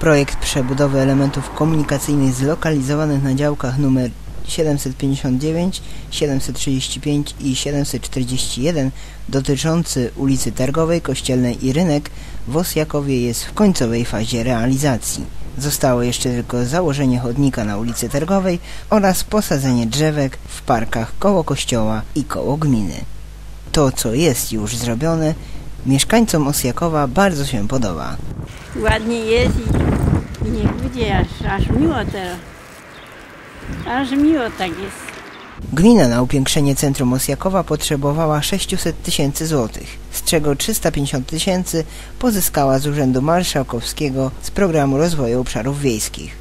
Projekt przebudowy elementów komunikacyjnych zlokalizowanych na działkach numer 759, 735 i 741 dotyczący ulicy Targowej, Kościelnej i Rynek w Osjakowie jest w końcowej fazie realizacji. Zostało jeszcze tylko założenie chodnika na ulicy Targowej oraz posadzenie drzewek w parkach koło kościoła i koło gminy. To, co jest już zrobione, mieszkańcom Osjakowa bardzo się podoba. Ładnie jest i, niech będzie aż, aż miło teraz. Aż miło tak jest. Gmina na upiększenie centrum Osjakowa potrzebowała 600 tysięcy złotych, z czego 350 tysięcy pozyskała z Urzędu Marszałkowskiego z Programu Rozwoju Obszarów Wiejskich.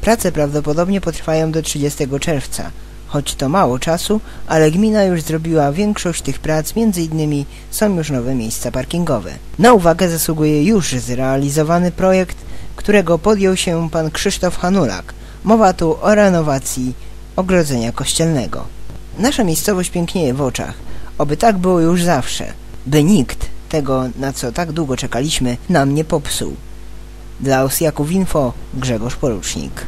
Prace prawdopodobnie potrwają do 30 czerwca, choć to mało czasu, ale gmina już zrobiła większość tych prac, między innymi są już nowe miejsca parkingowe. Na uwagę zasługuje już zrealizowany projekt, którego podjął się pan Krzysztof Hanulak. Mowa tu o renowacji ogrodzenia kościelnego. Nasza miejscowość pięknieje w oczach, oby tak było już zawsze, by nikt tego, na co tak długo czekaliśmy, nam nie popsuł. Dla Osjaków Info Grzegorz Porucznik.